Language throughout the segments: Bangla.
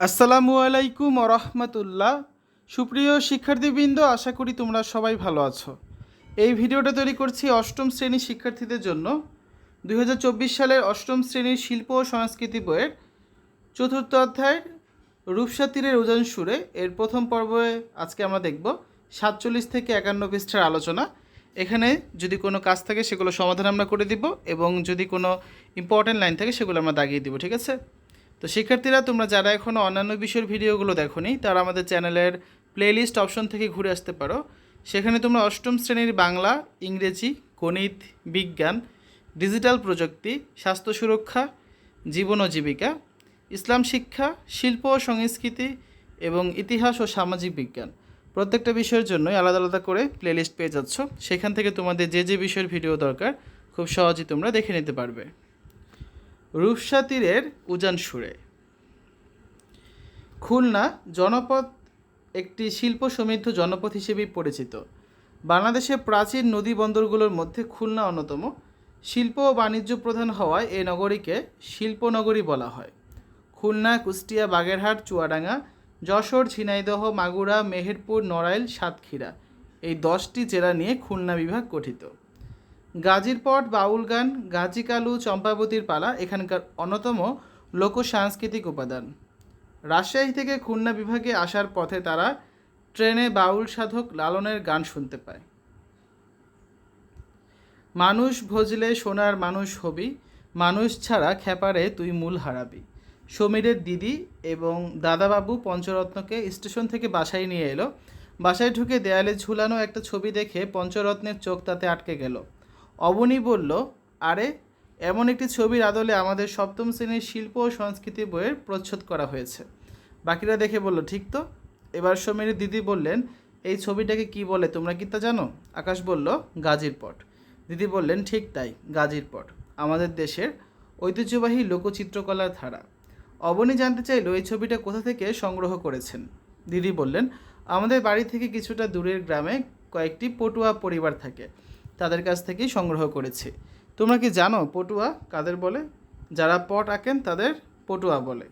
আসসালামু আলাইকুম রহমতুল্লাহ। সুপ্রিয় শিক্ষার্থীবৃন্দ, আশা করি তোমরা সবাই ভালো আছো। এই ভিডিওটা তৈরি করছি অষ্টম শ্রেণির শিক্ষার্থীদের জন্য। দু হাজার চব্বিশ সালের অষ্টম শ্রেণির শিল্প ও সংস্কৃতি বইয়ের চতুর্থ অধ্যায়ের রূপসা তীরের সুরে এর প্রথম পর্বে আজকে আমরা দেখব সাতচল্লিশ থেকে একান্ন পৃষ্ঠার আলোচনা। এখানে যদি কোনো কাজ থাকে সেগুলো সমাধান আমরা করে দিব এবং যদি কোনো ইম্পর্ট্যান্ট লাইন থাকে সেগুলো আমরা দাগিয়ে দিব, ঠিক আছে? তো শিক্ষার্থীরা, তোমরা যারা এখনও অন্যান্য বিষয়ের ভিডিওগুলো দেখোনি, তারা আমাদের চ্যানেলের প্লেলিস্ট অপশন থেকে ঘুরে আসতে পারো। সেখানে তোমরা অষ্টম শ্রেণির বাংলা, ইংরেজি, গণিত, বিজ্ঞান ডিজিটাল প্রযুক্তি, স্বাস্থ্য সুরক্ষা, জীবন ও জীবিকা, ইসলাম শিক্ষা, শিল্প ও সংস্কৃতি এবং ইতিহাস ও সামাজিক বিজ্ঞান। প্রত্যেকটা বিষয়ের জন্যই আলাদা আলাদা করে প্লেলিস্ট পেয়ে যাচ্ছ। সেখান থেকে তোমাদের যে যে বিষয়ের ভিডিও দরকার, খুব সহজেই তোমরা দেখে নিতে পারবে। রূপসা তীরের উজান সুরে। খুলনা জনপদ একটি শিল্প সমৃদ্ধ জনপদ হিসেবেই পরিচিত। বাংলাদেশের প্রাচীন নদী বন্দরগুলোর মধ্যে খুলনা অন্যতম। শিল্প ও বাণিজ্য প্রধান হওয়ায় এই নগরীকে শিল্পনগরী বলা হয়। খুলনা, কুষ্টিয়া, বাগেরহাট, চুয়াডাঙ্গা, যশোর, ঝিনাইদহ, মাগুরা, মেহেরপুর, নড়াইল, সাতক্ষীরা এই দশটি জেলা নিয়ে খুলনা বিভাগ গঠিত। গাজীর পট, বাউল গান, গাজী কালু, চম্পাবতীর পালা এখানকার অন্যতম লোক সাংস্কৃতিক উপাদান। রাজশাহী থেকে খুলনা বিভাগে আসার পথে তারা ট্রেনে বাউল সাধক লালনের গান শুনতে পায়। মানুষ ভজলে সোনার মানুষ হবি, মানুষ ছাড়া খেপারে তুই মূল হারাবি। সমীরের দিদি এবং দাদাবাবু পঞ্চরত্নকে স্টেশন থেকে বাসায় নিয়ে এলো। বাসায় ঢুকে দেয়ালে ঝুলানো একটা ছবি দেখে পঞ্চরত্নের চোখ তাতে আটকে গেল। অবনী বলল, আরে, এমন একটি ছবির আদলে আমাদের সপ্তম শ্রেণির শিল্প ও সংস্কৃতি বইয়ের প্রচ্ছদ করা হয়েছে। বাকিরা দেখে বলল, ঠিক তো। এবার সমীরের দিদি বললেন, এই ছবিটাকে কি বলে, তোমরা কি তা জানো? আকাশ বলল, গাজীর পট। দিদি বললেন, ঠিক তাই, গাজীর পট, আমাদের দেশের ঐতিহ্যবাহী লোকচিত্রকলার ধারা। অবনী জানতে চাইল, এই ছবিটা কোথা থেকে সংগ্রহ করেছেন? দিদি বললেন, আমাদের বাড়ি থেকে কিছুটা দূরের গ্রামে কয়েকটি পটুয়া পরিবার থাকে। তাদের কাছ থেকেই সংগ্রহ করেছি। তোমরা কি জানো পটুয়া কাদের বলে? যারা পট আঁকেন তাদের পটুয়া বলে।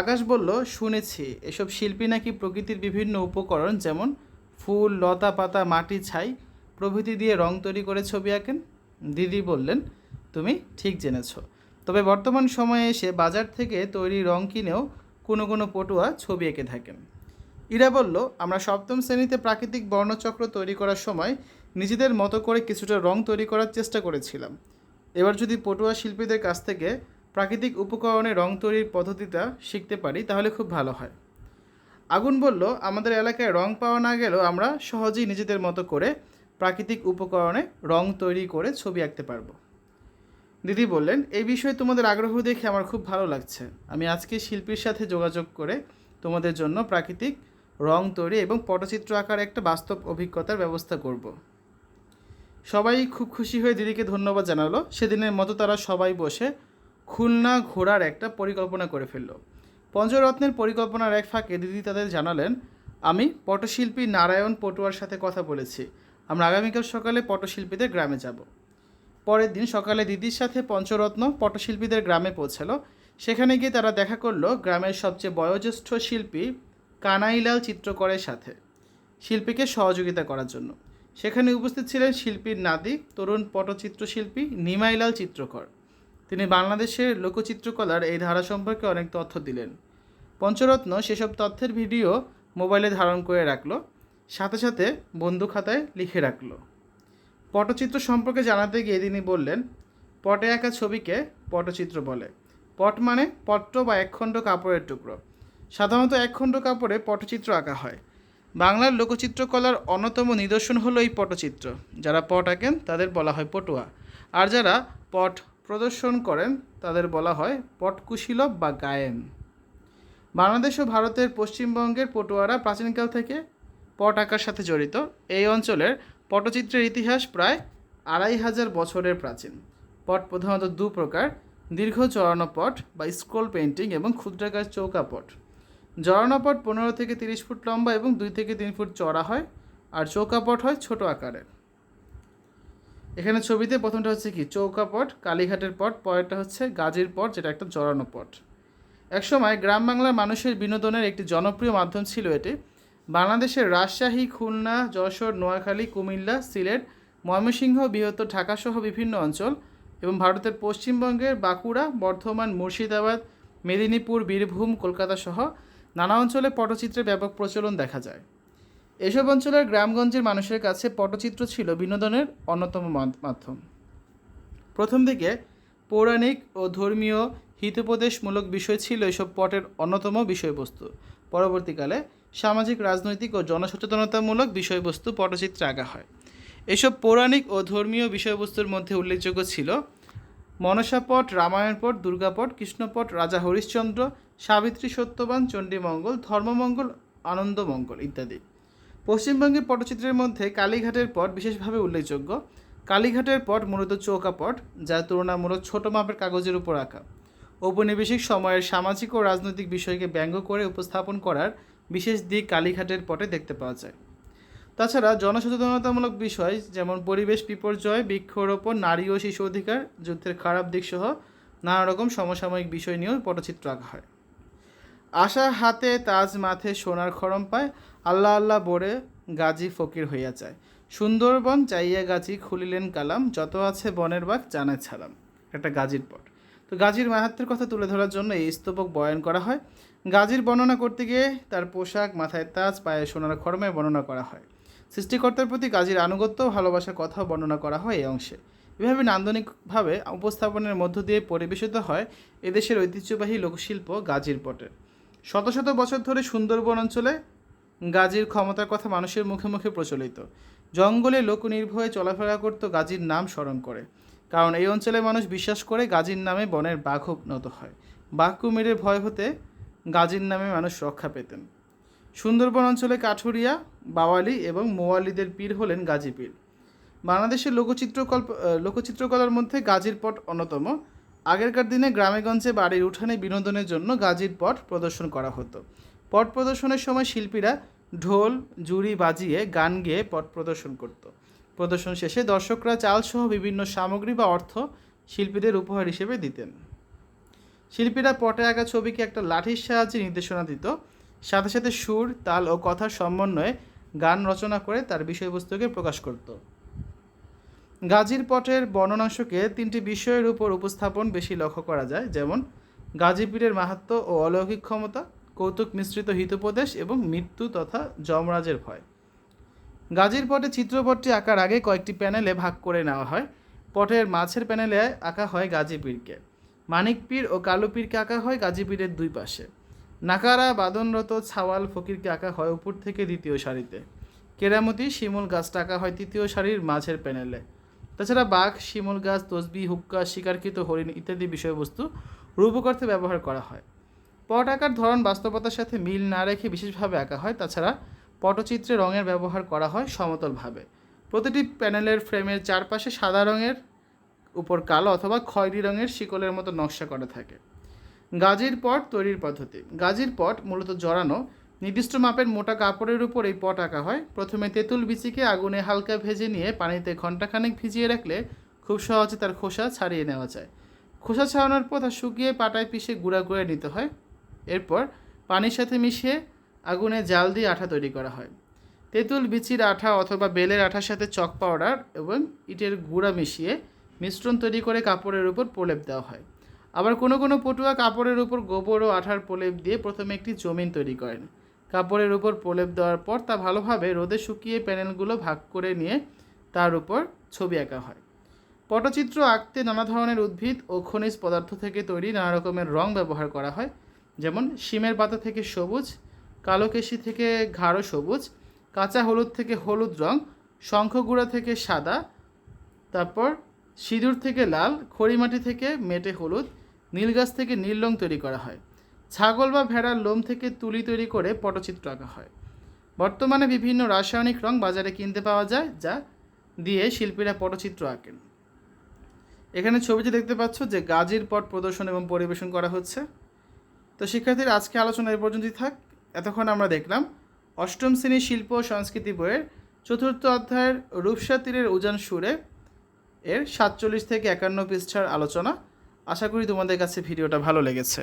আকাশ বলল, শুনেছি, এসব শিল্পী নাকি প্রকৃতির বিভিন্ন উপকরণ, যেমন ফুল, লতা পাতা, মাটি, ছাই, প্রভৃতি দিয়ে রং তৈরি করে ছবি আঁকেন? দিদি বললেন, তুমি ঠিক জেনেছ। তবে বর্তমান সময়ে এসে বাজার থেকে তৈরি রং কিনেও কোনো কোনো পটুয়া ছবি এঁকে থাকেন। ইরা বলল, আমরা সপ্তম শ্রেণীতে প্রাকৃতিক বর্ণচক্র তৈরি করার সময় নিজেদের মতো করে কিছুটা রং তৈরি করার চেষ্টা করেছিলাম। এবার যদি পটুয়া শিল্পীদের কাছ থেকে প্রাকৃতিক উপকরণে রং তৈরির পদ্ধতিটা শিখতে পারি, তাহলে খুব ভালো হয়। আগুন বলল, আমাদের এলাকায় রং পাওয়া না গেলেও আমরা সহজেই নিজেদের মতো করে প্রাকৃতিক উপকরণে রং তৈরি করে ছবি আঁকতে পারব। দিদি বললেন, এই বিষয়ে তোমাদের আগ্রহ দেখে আমার খুব ভালো লাগছে। আমি আজকে শিল্পীর সাথে যোগাযোগ করে তোমাদের জন্য প্রাকৃতিক রং তৈরি এবং পটচিত্র আঁকার একটা বাস্তব অভিজ্ঞতার ব্যবস্থা করব। সবাই খুব খুশি হয়ে দিদিকে ধন্যবাদ জানালো। সেদিনের মতো তারা সবাই বসে খুলনা ঘোরার একটা পরিকল্পনা করে ফেলল। পঞ্চরত্নের পরিকল্পনার এক ফাঁকে দিদি তাদের জানালেন, আমি পটশিল্পী নারায়ণ পটুয়ার সাথে কথা বলেছি। আমরা আগামীকাল সকালে পটশিল্পীদের গ্রামে যাব। পরের দিন সকালে দিদির সাথে পঞ্চরত্ন পটশিল্পীদের গ্রামে পৌঁছালো। সেখানে গিয়ে তারা দেখা করল গ্রামের সবচেয়ে বয়োজ্যেষ্ঠ শিল্পী কানাইলাল চিত্রকরের সাথে, শিল্পীকে সহযোগিতা করার জন্য। সেখানে উপস্থিত ছিলেন শিল্পীর নাতি তরুণ পটচিত্রশিল্পী নিমাইলাল চিত্রকর। তিনি বাংলাদেশের লোকচিত্রকলার এই ধারা সম্পর্কে অনেক তথ্য দিলেন। পঞ্চরত্ন সেসব তথ্যের ভিডিও মোবাইলে ধারণ করে রাখল, সাথে সাথে বন্ধু খাতায় লিখে রাখল। পটচিত্র সম্পর্কে জানাতে গিয়ে তিনি বললেন, পটে আঁকা ছবিকে পটচিত্র বলে। পট মানে পট্ট বা একখণ্ড কাপড়ের টুকরো। সাধারণত একখণ্ড কাপড়ে পটচিত্র আঁকা হয়। বাংলার লোকচিত্রকলার অন্যতম নিদর্শন হলো এই পটচিত্র। যারা পট আঁকেন, তাদের বলা হয় পটুয়া। আর যারা পট প্রদর্শন করেন, তাদের বলা হয় পটকুশীলভ বা গায়েন। বাংলাদেশ ও ভারতের পশ্চিমবঙ্গের পটুয়ারা প্রাচীনকাল থেকে পট আঁকার সাথে জড়িত। এই অঞ্চলের পটচিত্রের ইতিহাস প্রায় আড়াই হাজার বছরের প্রাচীন। পট প্রধানত দু প্রকার দীর্ঘ চড়ানো পট বা স্ক্রোল পেন্টিং এবং ক্ষুদ্রাকার চৌকা পট। জড়ানো পট পনেরো থেকে তিরিশ ফুট লম্বা এবং দুই থেকে তিন ফুট চড়া হয় আর চৌকাপট হয় ছোট আকারের। এখানে ছবিতে প্রথমটা হচ্ছে কি? চৌকাপট, কালীঘাটের পট, পরেরটা হচ্ছে গাজীর পট, যেটা একটা জড়ানো পট। একসময় গ্রাম বাংলার মানুষের বিনোদনের একটি জনপ্রিয় মাধ্যম ছিল এটি। বাংলাদেশের রাজশাহী, খুলনা, যশোর, নোয়াখালী, কুমিল্লা, সিলেট, ময়মনসিংহ, বৃহত্তর ঢাকাসহ বিভিন্ন অঞ্চল এবং ভারতের পশ্চিমবঙ্গের বাঁকুড়া, বর্ধমান, মুর্শিদাবাদ, মেদিনীপুর, বীরভূম কলকাতা সহ নানা অঞ্চলে পটচিত্রের ব্যাপক প্রচলন দেখা যায়। এসব অঞ্চলের গ্রামগঞ্জের মানুষের কাছে পটচিত্র ছিল বিনোদনের অন্যতম মাধ্যম। প্রথম দিকে পৌরাণিক ও ধর্মীয় হিতোপদেশমূলক বিষয় ছিল এসব পটের অন্যতম বিষয়বস্তু। পরবর্তীকালে সামাজিক, রাজনৈতিক ও জনসচেতনতামূলক বিষয়বস্তু পটচিত্রে আঁকা হয়। এসব পৌরাণিক ও ধর্মীয় বিষয়বস্তুর মধ্যে উল্লেখযোগ্য ছিল মনসাপট, রামায়ণপট, দুর্গাপট, কৃষ্ণপট, রাজা হরিশ্চন্দ্র সাবিত্রী সত্যবান চণ্ডীমঙ্গল ধর্মমঙ্গল, আনন্দমঙ্গল ইত্যাদি। পশ্চিমবঙ্গের পটচিত্রের মধ্যে কালীঘাটের পট বিশেষভাবে উল্লেখযোগ্য। কালীঘাটের পট মূলত চৌকা পট, যা তুলনামূলক ছোট মাপের কাগজের উপর আঁকা। ঔপনিবেশিক সময়ের সামাজিক ও রাজনৈতিক বিষয়কে ব্যঙ্গ করে উপস্থাপন করার বিশেষ দিক কালীঘাটের পটে দেখতে পাওয়া যায়। তাছাড়া জনসচেতনতামূলক বিষয় যেমন পরিবেশ বিপর্যয়, বৃক্ষরোপণ, নারী ও শিশু অধিকার, যুদ্ধের খারাপ দিক সহ নানা রকম সমসাময়িক বিষয় নিয়েও পটচিত্র আঁকা হয়। আশা হাতে তাজ মাথে সোনার খরম পায়, আল্লাহ আল্লাহ বরে গাজী ফকির হইয়া যায়। সুন্দরবন চাইয়া গাজী খুলিলেন কালাম, যত আছে বনের বাঘ জানে ছাড়াম একটা গাজীর পট। তো গাজীর মাহাত্মের কথা তুলে ধরার জন্য এই স্তবক বয়ন করা হয়। গাজীর বর্ণনা করতে গিয়ে তার পোশাক, মাথায় তাজ, পায়ে সোনার খরমে বর্ণনা করা হয়। সৃষ্টিকর্তার প্রতি গাজীর আনুগত্য ভালোবাসার কথাও বর্ণনা করা হয় এই অংশে। এভাবে নান্দনিকভাবে উপস্থাপনের মধ্য দিয়ে পরিবেশিত হয় এদেশের ঐতিহ্যবাহী লোকশিল্প গাজীর পটের শত শত বছর ধরে সুন্দরবন অঞ্চলে গাজীর ক্ষমতার কথা মানুষের মুখে মুখে প্রচলিত। জঙ্গলে লোক নির্ভয়ে চলাফেরা করতো গাজীর নাম স্মরণ করে। কারণ এই অঞ্চলে মানুষ বিশ্বাস করে গাজীর নামে বনের বাঘ নত হয়। বাঘ কুমিরের ভয় হতে গাজীর নামে মানুষ রক্ষা পেতেন। সুন্দরবন অঞ্চলে কাঠুরিয়া, বাওয়ালি এবং মোয়ালিদের পীর হলেন গাজী পীর। বাংলাদেশের লোকচিত্রকল্প লোকচিত্রকলার মধ্যে গাজীর পট অন্যতম। আগেরকার দিনে গ্রামেগঞ্জে বাড়ির উঠানে বিনোদনের জন্য গাজীর পট প্রদর্শন করা হতো। পট প্রদর্শনের সময় শিল্পীরা ঢোল, জুড়ি বাজিয়ে গান গেয়ে পট প্রদর্শন করত। প্রদর্শন শেষে দর্শকরা চালসহ বিভিন্ন সামগ্রী বা অর্থ শিল্পীদের উপহার হিসেবে দিতেন। শিল্পীরা পটে আঁকা ছবিকে একটা লাঠির সাহায্যে নির্দেশনা দিত। সাথে সাথে সুর, তাল ও কথার সমন্বয়ে গান রচনা করে তার বিষয়বস্তুকে প্রকাশ করত। গাজীর পটের বর্ণনাংশকে তিনটি বিষয়ের উপর উপস্থাপন বেশি লক্ষ্য করা যায়, যেমন গাজীপীরের মাহাত্ম ও অলৌকিক ক্ষমতা, কৌতুক মিশ্রিত হিতোপদেশ এবং মৃত্যু তথা যমরাজের ভয়। গাজীর পটে চিত্রপটটি আঁকার আগে কয়েকটি প্যানেলে ভাগ করে নেওয়া হয়। পটের মাছের প্যানেলে আঁকা হয় গাজী পীরকে। মানিক পীর ও কালো পীরকে আঁকা হয় গাজী পীরের দুই পাশে। নাকারা বাদনরত ছাওয়াল ফকিরকে আঁকা হয় উপর থেকে দ্বিতীয় সারিতে। কেরামতি শিমুল গাছটা আঁকা হয় তৃতীয় সারির মাঝের প্যানেলে। তাছাড়া বাঘ, শিমুল গাছ, তসবি, হুক্কা, শিকারকৃত হরিণ ইত্যাদি বিষয়বস্তু রূপকার্থে ব্যবহার করা হয়। পট আঁকার ধরন বাস্তবতার সাথে মিল না রেখে বিশেষভাবে আঁকা হয়। তাছাড়া পটচিত্রে রঙের ব্যবহার করা হয় সমতলভাবে। প্রতিটি প্যানেলের ফ্রেমের চারপাশে সাদা রঙের উপর কালো অথবা খয়েরি রঙের শিকলের মতো নকশা করা থাকে। গাজীর পট তৈরির পদ্ধতি। গাজীর পট মূলত জড়ানো নির্দিষ্ট মাপের মোটা কাপড়ের উপর এই পট আঁকা হয়। প্রথমে তেঁতুল বিচিকে আগুনে হালকা ভেজে নিয়ে পানিতে ঘন্টাখানেক ভিজিয়ে রাখলে খুব সহজে তার খোসা ছাড়িয়ে নেওয়া যায়। খোসা ছাড়ানোর পর তা শুকিয়ে পাটায় পিষে গুঁড়া করে নিতে হয়। এরপর পানির সাথে মিশিয়ে আগুনে জাল দিয়ে আঠা তৈরি করা হয়। তেঁতুল বিচির আঠা অথবা বেলের আঠার সাথে চক পাউডার এবং ইটের গুঁড়া মিশিয়ে মিশ্রণ তৈরি করে কাপড়ের উপর প্রলেপ দেওয়া হয়। আবার কোনো কোনো পটুয়া কাপড়ের উপর গোবর ও আঠার প্রলেপ দিয়ে প্রথমে একটি জমিন তৈরি করেন। কাপড়ের উপর প্রলেপ দেওয়ার পর তা ভালোভাবে রোদে শুকিয়ে প্যানেলগুলো ভাগ করে নিয়ে তার উপর ছবি আঁকা হয়। পটচিত্র আঁকতে নানা ধরনের উদ্ভিদ ও খনিজ পদার্থ থেকে তৈরি নানা রকমের রং ব্যবহার করা হয়, যেমন শিমের পাতা থেকে সবুজ, কালো কেশি থেকে গাঢ় সবুজ, কাঁচা হলুদ থেকে হলুদ রং শঙ্খগুঁড়া থেকে সাদা, তারপর সিঁদুর থেকে লাল খড়িমাটি থেকে মেটে হলুদ, নীল গাছ থেকে নীল রং তৈরি করা হয়। ছাগল বা ভেড়ার লোম থেকে তুলি তৈরি করে পটচিত্র আঁকা হয়। বর্তমানে বিভিন্ন রাসায়নিক রং বাজারে কিনতে পাওয়া যায়, যা দিয়ে শিল্পীরা পটচিত্র আঁকেন। এখানে ছবিতে দেখতে পাচ্ছ যে গাজীর পট প্রদর্শন এবং পরিবেশন করা হচ্ছে। তো শিক্ষার্থীর আজকে আলোচনা এই পর্যন্তই থাক। এতক্ষণ আমরা দেখলাম অষ্টম শ্রেণির শিল্প ও সংস্কৃতি বইয়ের চতুর্থ অধ্যায়ের রূপসা তীরের উজান সুরে এর সাতচল্লিশ থেকে একান্ন পৃষ্ঠার আলোচনা। আশা করি তোমাদের কাছে ভিডিওটা ভালো লেগেছে।